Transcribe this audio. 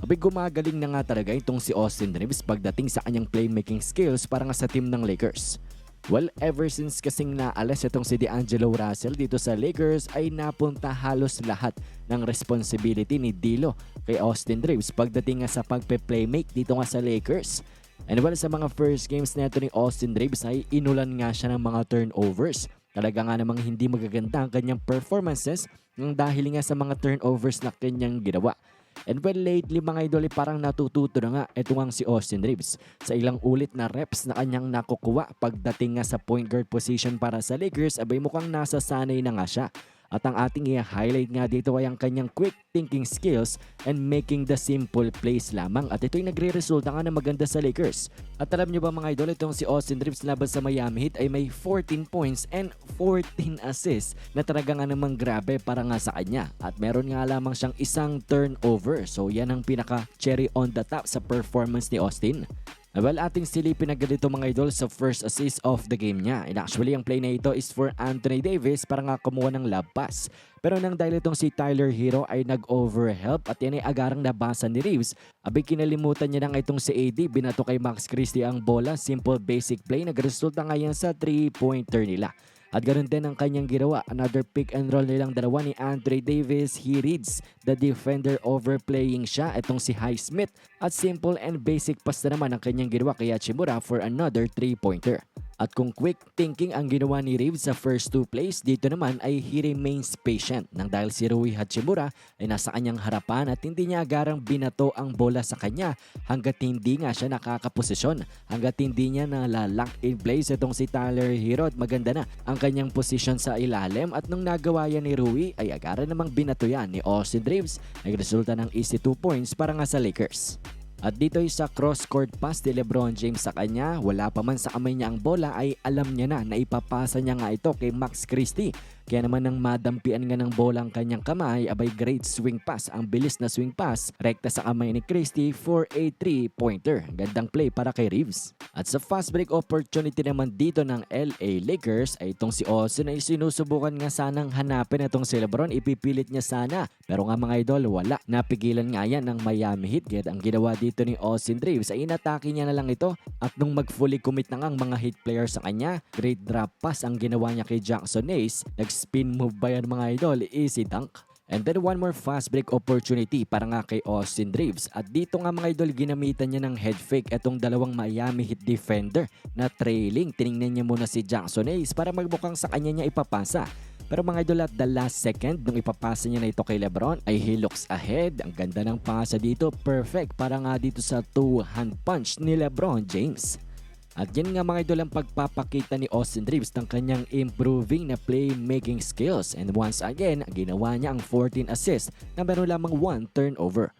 Abay gumagaling na nga talaga itong si Austin Reeves pagdating sa kanyang playmaking skills para nga sa team ng Lakers. Well, ever since kasing naalas itong si D'Angelo Russell dito sa Lakers ay napunta halos lahat ng responsibility ni Dilo kay Austin Reeves pagdating nga sa pagpe-playmake dito nga sa Lakers. And well, sa mga first games neto ni Austin Reeves ay inulan nga siya ng mga turnovers. Talaga nga namang hindi magaganda ang kanyang performances ng dahil nga sa mga turnovers na kanyang ginawa. And well, lately mga idol, eh, parang natututo na nga ito nga si Austin Reeves sa ilang ulit na reps na kanyang nakukuha pagdating nga sa point guard position para sa Lakers, abay mukhang nasasanay na nga siya. At ang ating i-highlight nga dito ay ang kanyang quick thinking skills and making the simple plays lamang. At ito'y nagre-resulta nga na maganda sa Lakers. At alam nyo ba mga idol, itong si Austin Reeves laban sa Miami Heat ay may 14 points and 14 assists na talaga nga namang grabe para nga sa kanya. At meron nga lamang siyang isang turnover. So yan ang pinaka cherry on the top sa performance ni Austin. Well, ating silipin na ganito mga idol sa first assist of the game niya. And actually, ang play na ito is for Anthony Davis para nga kumuha ng lab pass. Pero nang dahil itong si Tyler Hero ay nag-overhelp at yan ay agarang nabasa ni Reeves, abay kinalimutan niya na itong si AD, binato kay Max Christie ang bola, simple basic play, nagresulta nga yan sa 3-pointer nila. At ganoon din ang kanyang ginawa. Another pick and roll nilang dalawa ni Andre Davis. He reads the defender overplaying siya. Itong si Highsmith. At simple and basic pass na naman ang kanyang ginawa kay Hachimura for another 3-pointer. At kung quick thinking ang ginawa ni Reeves sa first two plays, dito naman ay he remains patient. Nang dahil si Rui Hachimura ay nasa kanyang harapan at hindi niya agarang binato ang bola sa kanya hanggat hindi nga siya nakakaposisyon, hanggat hindi niya nalalock in place itong si Tyler Hero at maganda na ang kanyang position sa ilalim. At nung nagawa yan ni Rui ay agaran namang binato yan ni Austin Reeves. Nagresulta ng easy 2 points para nga sa Lakers. At dito sa cross-court pass ni Lebron James sa kanya, wala pa man sa kamay niya ang bola ay alam niya na na ipapasa niya nga ito kay Max Christie. Kaya naman nang madampian nga ng bola ang kanyang kamay, abay great swing pass. Ang bilis na swing pass, rekta sa kamay ni Christie for a 3-pointer. Gandang play para kay Reeves. At sa fast break opportunity naman dito ng LA Lakers ay itong si Austin ay sinusubukan nga sanang hanapin itong si Lebron. Ipipilit niya sana. Pero nga mga idol, wala. Napigilan nga yan ng Miami Heat. Kaya ang ginawa dito ni Austin Reeves ay inatake niya na lang ito. At nung mag-fully commit na nga ang mga Heat players sa kanya, great drop pass ang ginawa niya kay Jackson Hayes. Nag-spin move ba yan mga idol? Easy dunk. And then one more fast break opportunity para nga kay Austin Reeves. At dito nga mga idol, ginamitan niya ng head fake itong dalawang Miami Heat defender na trailing. Tiningnan niya muna si Jackson Hayes para magbukang sa kanya niya ipapasa. Pero mga idol at the last second nung ipapasa niya na ito kay Lebron ay he looks ahead. Ang ganda ng pasa dito. Perfect para nga dito sa two-hand punch ni Lebron James. At yan nga mga idol ang pagpapakita ni Austin Reeves ng kanyang improving na playmaking skills. And once again, ginawa niya ang 14 assists na meron lamang 1 turnover.